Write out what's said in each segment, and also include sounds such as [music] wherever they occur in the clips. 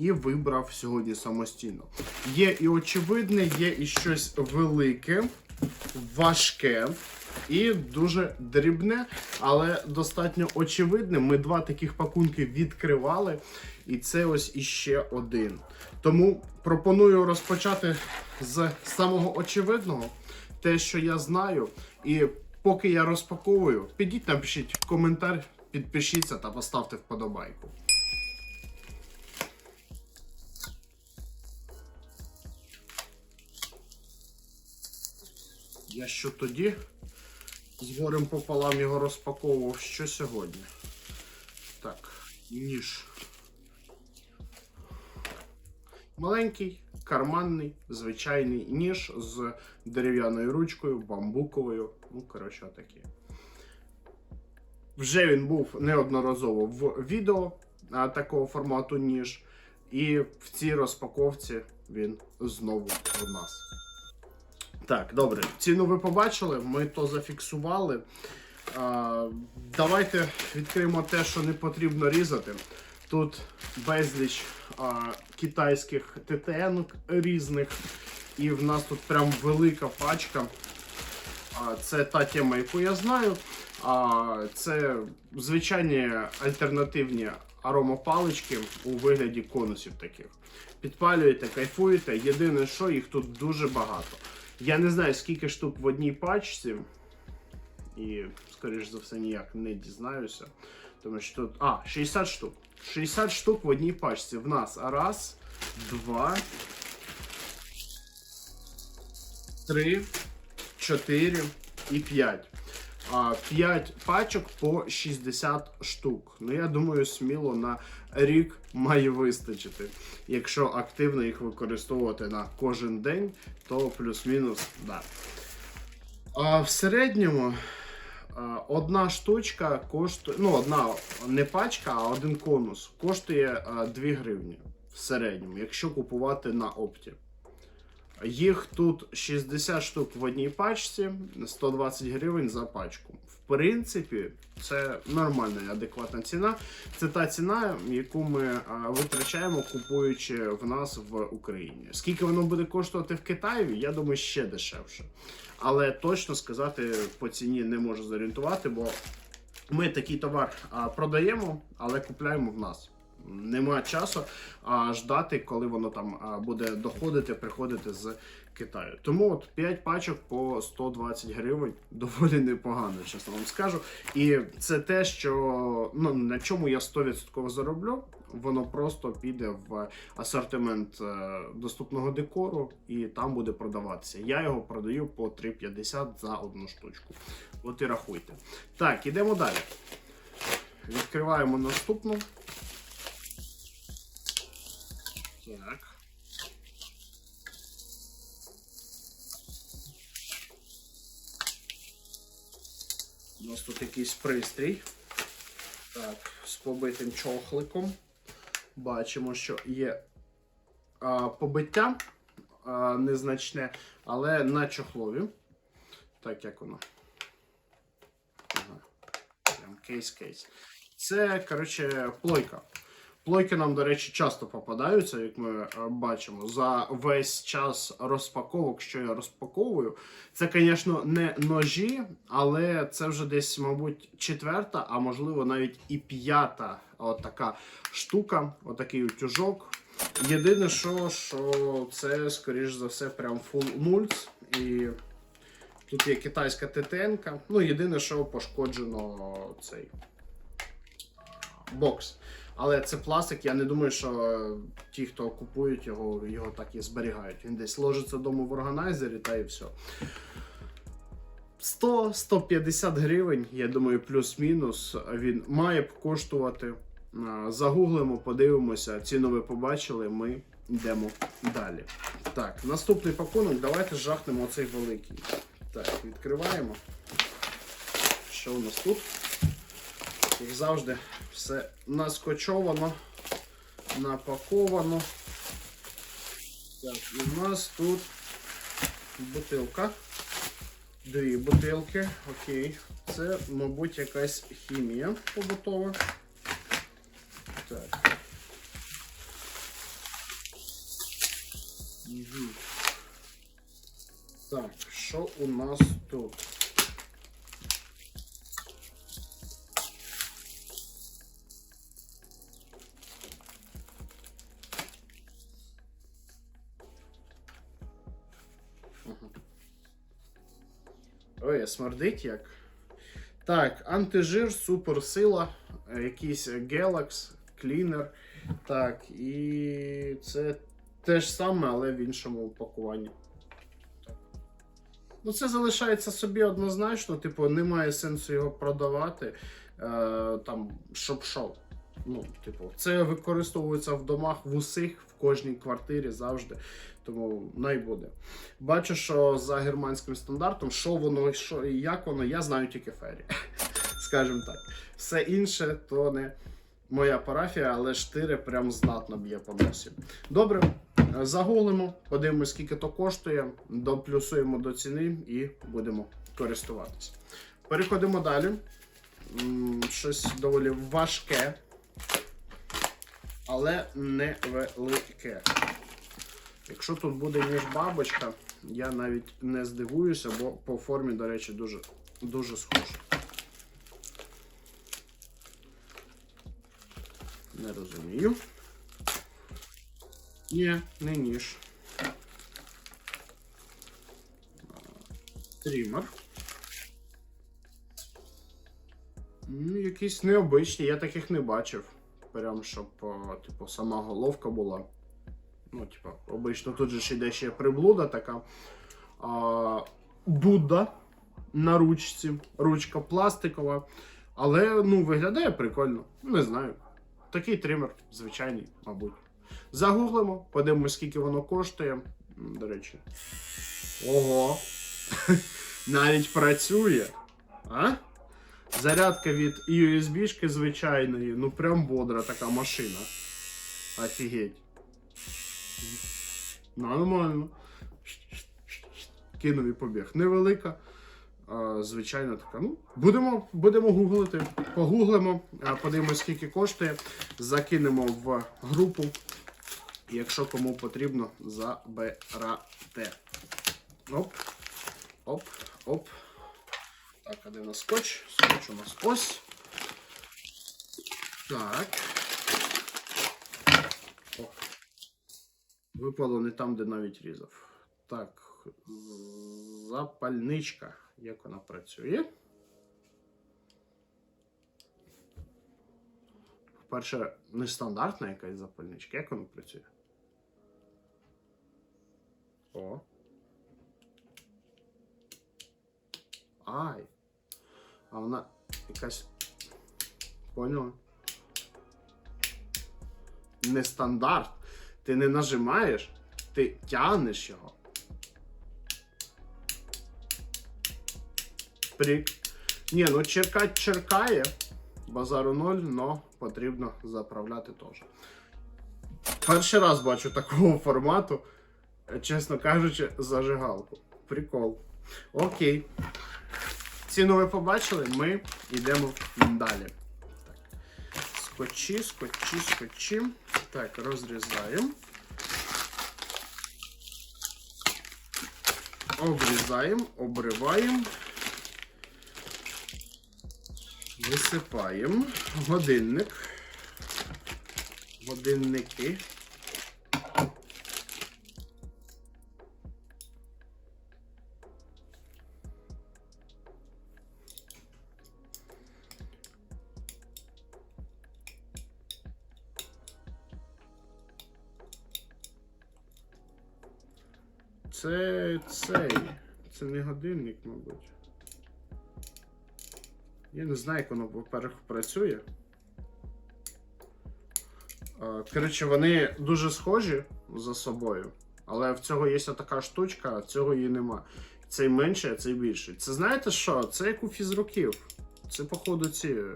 і вибрав сьогодні самостійно. Є і очевидне, є і щось велике, важке. І дуже дрібне, але достатньо очевидне. Ми два таких пакунки відкривали, і це ось іще один. Тому пропоную розпочати з самого очевидного, те, що я знаю. І поки я розпаковую, підіть, напишіть коментар, підпишіться та поставте вподобайку. Я що тоді з горем пополам його розпаковував що сьогодні. Так, ніж. Маленький, карманний, звичайний ніж з дерев'яною ручкою, бамбуковою. Ну, коротше, отакі. Вже він був неодноразово в відео а, такого формату ніж. І в цій розпаковці він знову в нас. Так, добре. Ціну ви побачили, ми то зафіксували. А, давайте відкриємо те, що не потрібно різати. Тут безліч а, китайських ТТН різних. І в нас тут прям велика пачка. А, це та тема, яку я знаю. А, це звичайні альтернативні аромапалички у вигляді конусів таких. Підпалюєте, кайфуєте. Єдине, що їх тут дуже багато. Я не знаю, скільки штук в одній пачці. І, скоріш за все, ніяк не дізнаюся. Тому що тут. А, 60 штук. 60 штук в одній пачці. В нас раз, два, три, чотири і п'ять. А, 5 пачок по 60 штук. Ну, я думаю, сміло на рік має вистачити. Якщо активно їх використовувати на кожен день, то плюс-мінус, да. А в середньому одна штучка коштує, ну, одна не пачка, а один конус коштує 2 гривні в середньому, якщо купувати на опті. Їх тут 60 штук в одній пачці, 120 гривень за пачку. В принципі, це нормальна і адекватна ціна. Це та ціна, яку ми витрачаємо, купуючи в нас в Україні. Скільки воно буде коштувати в Китаї, я думаю, ще дешевше. Але точно сказати по ціні не можу зорієнтувати, бо ми такий товар продаємо, але купляємо в нас. Нема часу а, ждати, коли воно там буде доходити, приходити з Китаю. Тому от 5 пачок по 120 гривень [laughs] доволі непогано, чесно вам скажу. І це те, що ну на чому я 100% зароблю. Воно просто піде в асортимент е, доступного декору і там буде продаватися. Я його продаю по 3,50 за одну штучку. От і рахуйте. Так, ідемо далі. Відкриваємо наступну. Так. У нас тут якийсь пристрій. Так, з побитим чохликом. Бачимо, що є а, побиття а, незначне, але на чохлові. Так, як воно. Ага. Прям кейс-кейс. Це, коротше, плойка. Плойки нам, до речі, часто попадаються, як ми е, бачимо, за весь час розпаковок, що я розпаковую. Це, звісно, не ножі, але це вже десь, мабуть, четверта, а можливо навіть і п'ята от така штука, отакий утюжок. Єдине, що, що це, скоріш за все, прям full мульц. І тут є китайська ТТН-ка. Ну, єдине, що пошкоджено цей бокс. Але це пластик, я не думаю, що ті, хто купують його, його так і зберігають. Він десь ложиться вдома в органайзері та і все. 100-150 гривень, я думаю, плюс-мінус він має б коштувати. Загуглимо, подивимося, ціну ви побачили, ми йдемо далі. Так, наступний пакунок, давайте жахнемо оцей великий. Так, відкриваємо. Що у нас тут? Як завжди, все наскочовано, напаковано. Так, і в нас тут бутилка. Дві бутилки. Окей. Це, мабуть, якась хімія побутова. Так. Так, що у нас тут? Смердить як. Так, антижир, суперсила, якийсь Galax, клінер. Так, і це те ж саме, але в іншому упакуванні. Ну, це залишається собі однозначно, типу, немає сенсу його продавати. Е, там, що. Ну, типу, це використовується в домах в усіх, в кожній квартирі завжди. Тому най буде. Бачу, що за германським стандартом, що воно, що і як воно, я знаю тільки фері. [laughs] Скажімо так. Все інше то не моя парафія, але штири прям знатно б'є по носі. Добре, загуглимо, подивимось, скільки то коштує, доплюсуємо до ціни і будемо користуватися. Переходимо далі. Щось доволі важке, але невелике. Якщо тут буде ніж бабочка, я навіть не здивуюся, бо по формі, до речі, дуже, дуже схоже. Не розумію. Ні, не ніж. Трімер. Ну, якісь необичні, я таких не бачив. Прям щоб, типу, сама головка була. Ну, типу, обично тут же ж йде ще приблуда така. А, Будда на ручці. Ручка пластикова. Але ну, виглядає прикольно. Не знаю. Такий тример, звичайний, мабуть. Загуглимо, подивимось, скільки воно коштує. До речі. Ого! [laughs] Навіть працює. А? Зарядка від USB-шки звичайної. Ну прям бодра така машина. Офігеть. Нормально. Кинув і побіг. Невелика. Звичайно така. Ну, будемо, будемо гуглити. Погуглимо, подивимось, скільки коштує. Закинемо в групу. Якщо кому потрібно, забирате. Оп. Оп, оп. Так, а де нас скотч? Скотч у нас ось. Так. О. Випало не там, де навіть різав. Так, запальничка. Як вона працює? По-перше, нестандартна якась запальничка. Як вона працює? О. Ай. А вона якась. Поняла? Нестандарт. Ти не нажимаєш, ти тягнеш його. Прик. Ні, ну черкать черкає. Базару ноль, но потрібно заправляти теж. Перший раз бачу такого формату, чесно кажучи, зажигалку. Прикол. Окей. Ціну ви побачили, ми йдемо далі. Так. Скотчі, скотчі, скотчі. Так, розрізаємо. Обрізаємо, обриваємо. Висипаємо. Годинник. Годинники. Цей. Це не годинник, мабуть. Я не знаю, як воно, працює. Коротше, вони дуже схожі за собою. Але в цього є така штучка, а цього її нема. Цей менший, а цей більший. Це знаєте що? Це як у фізруків. Це, походу, ці. е,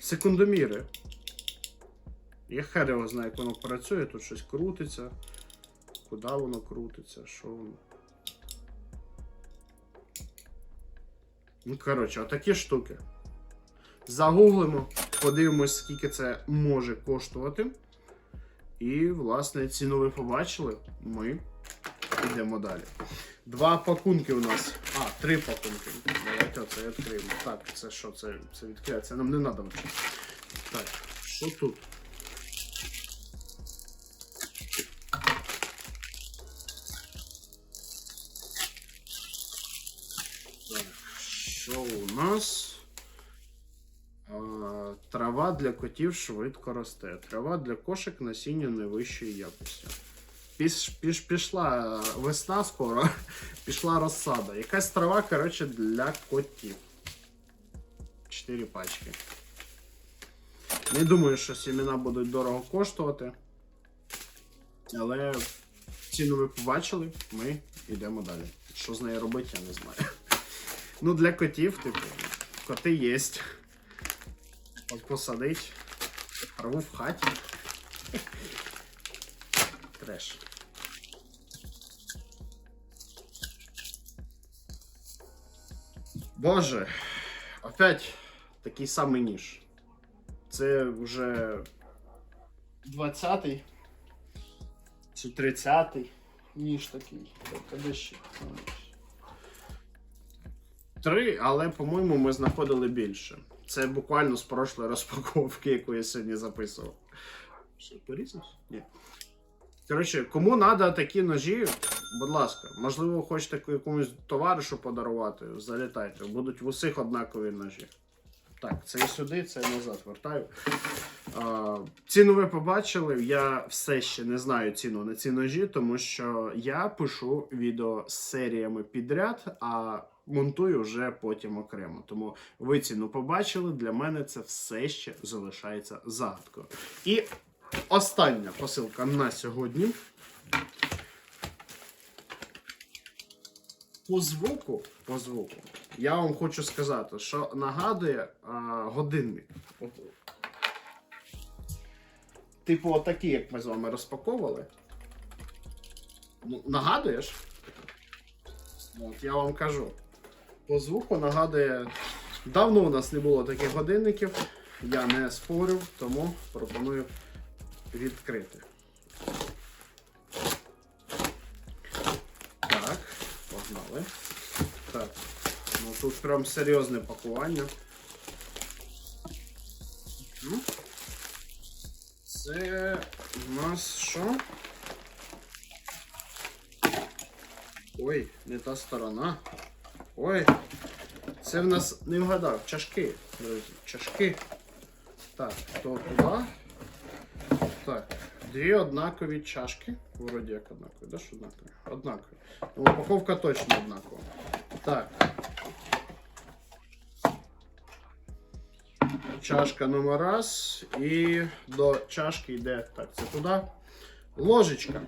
Секундоміри. Я хер його знаю, як воно працює, тут щось крутиться. Куди воно крутиться? Що воно? Ну, коротше, отакі штуки. Загуглимо, подивимось, скільки це може коштувати. І, власне, ціну ви побачили. Ми йдемо далі. Два пакунки у нас. А, три пакунки. Давайте оце відкриємо. Так, це що? Це, це відкриває. Це нам не треба. Так, що тут? Що у нас? Трава для котів швидко росте. Трава для кошик насіння найвищої якості. Піш, піш, пішла весна скоро, [laughs] пішла розсада. Якась трава, коротше, для котів. Чотири пачки. Не думаю, що сімена будуть дорого коштувати. Але ціну ви побачили, ми йдемо далі. Що з нею робити, я не знаю. Ну, для котів, типу, коти є. От посадить. Траву в хаті. Треш. Боже, опять такий самий ніж. Це вже 20-й чи 30-й ніж такий. Тобто ще? Три, але, по-моєму, ми знаходили більше. Це буквально з прошлої розпаковки, яку я сьогодні записував. Порізався? Ні. Коротше, кому треба такі ножі, будь ласка, можливо, хочете якомусь товаришу подарувати, залітайте. Будуть в усіх однакові ножі. Так, це і сюди, це і назад вертаю. А, ціну ви побачили. Я все ще не знаю ціну на ці ножі, тому що я пишу відео з серіями підряд, а монтую вже потім окремо. Тому ви ціну побачили. Для мене це все ще залишається загадкою. І остання посилка на сьогодні. По звуку, по звуку, я вам хочу сказати, що нагадує а, годинник. Типу, отакий, як ми з вами розпаковували. Ну, нагадуєш? От, я вам кажу. По звуку нагадує. Давно у нас не було таких годинників. Я не спорив, тому пропоную відкрити. Так, погнали. Так. Ну тут прям серйозне пакування. Це у нас що? Ой, не та сторона. Ой, це в нас не вгадав. Чашки, друзі, чашки. Так, то туди. Так, дві однакові чашки. Вроді як однакові, да, що однакові? Однакові. Ну, упаковка точно однакова. Так. Чашка номер раз. І до чашки йде. Так, це туди. Ложечка.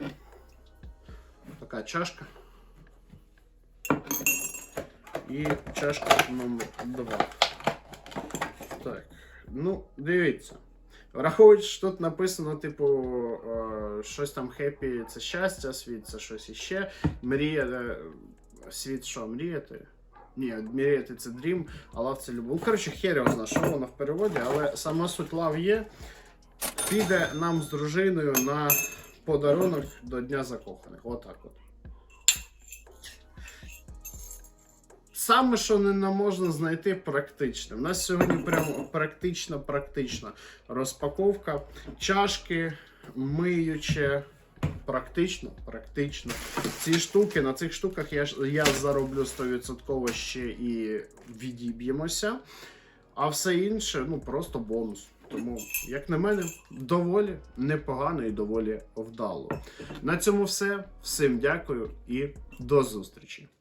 Така чашка. І чашка номер два. Так. Ну, дивіться. Враховуючи, що тут написано, типу, е, щось там хеппі це щастя, світ це щось іще. Мрія. е, Світ що, мріяти? Ні, мріяти це дрім, а лав це любов. Ну, коротше, хер його знає, що воно в переводі, але сама суть лав є. Піде нам з дружиною на подарунок до Дня закоханих. Отак от. Саме, що не можна знайти практичне. У нас сьогодні прямо практична, практична розпаковка. Чашки, миюче. Практично, практично. Ці штуки, на цих штуках я, я зароблю 100% ще і відіб'ємося. А все інше, ну просто бонус. Тому, як на мене, доволі непогано і доволі вдало. На цьому все. Всім дякую і до зустрічі.